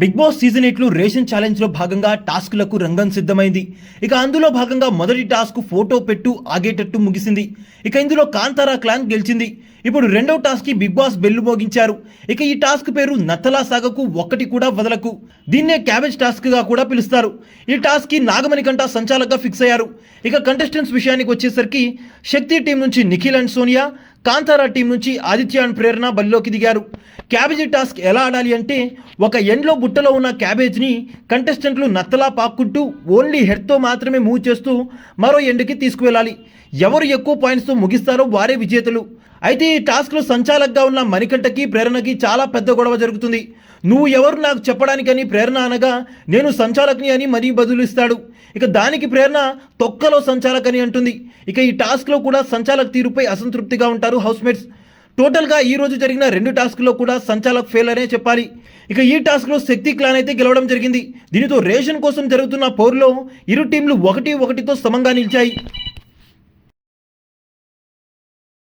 Big Boss season ఎయిట్లో ration ఛాలెంజ్లో భాగంగా టాస్క్లకు రంగం సిద్ధమైంది. ఇక అందులో భాగంగా మొదటి టాస్క్ ఫోటో పెట్టు ఆగేటట్టు ముగిసింది. ఇక ఇందులో కాంతారా క్లాన్ గెలిచింది. ఇప్పుడు రెండవ టాస్క్కి బిగ్ బాస్ బెల్లు మోగించారు. ఇక ఈ టాస్క్ పేరు నత్తలా సాగకు ఒక్కటి కూడా వదలకు. దీన్నే క్యాబేజ్ టాస్క్గా కూడా పిలుస్తారు. ఈ టాస్క్కి నాగమణి కంట సంచాలకగా ఫిక్స్ అయ్యారు. ఇక కంటెస్టెంట్స్ విషయానికి వచ్చేసరికి శక్తి టీం నుంచి నిఖిల్ అండ్ సోనియా కాంతారా టీం నుంచి ఆదిత్యాన్ ప్రేరణ బరిలోకి దిగారు. క్యాబేజీ టాస్క్ ఎలా ఆడాలి అంటే ఒక ఎండ్లో బుట్టలో ఉన్న క్యాబేజ్ని కంటెస్టెంట్లు నత్తలా పాక్కుంటూ ఓన్లీ హెడ్తో మాత్రమే మూవ్ చేస్తూ మరో ఎండ్కి తీసుకువెళ్ళాలి. ఎవరు ఎక్కువ పాయింట్స్తో ముగిస్తారో వారే విజేతలు. అయితే ఈ టాస్క్లో సంచాలకుగా ఉన్న మణికంఠకి ప్రేరణకి చాలా పెద్ద గొడవ జరుగుతుంది. నువ్వు ఎవరు నాకు చెప్పడానికని ప్రేరణ అనగా నేను సంచాలకుని అని మరీ బదులిస్తాడు. ఇక దానికి ప్రేరణ తొక్కలో సంచాలకని అంటుంది. ఇక ఈ టాస్క్లో కూడా సంచాలక్ తీరుపై అసంతృప్తిగా ఉంటారు హౌస్మేట్స్. టోటల్గా ఈ రోజు జరిగిన రెండు టాస్క్లో కూడా సంచాలక్ ఫెయిల్ అనే చెప్పాలి. ఇక ఈ టాస్క్లో శక్తి క్లాన్ అయితే గెలవడం జరిగింది. దీనితో రేషన్ కోసం జరుగుతున్న పోరులో ఇరు టీంలు ఒకటి ఒకటితో సమంగా నిలిచాయి.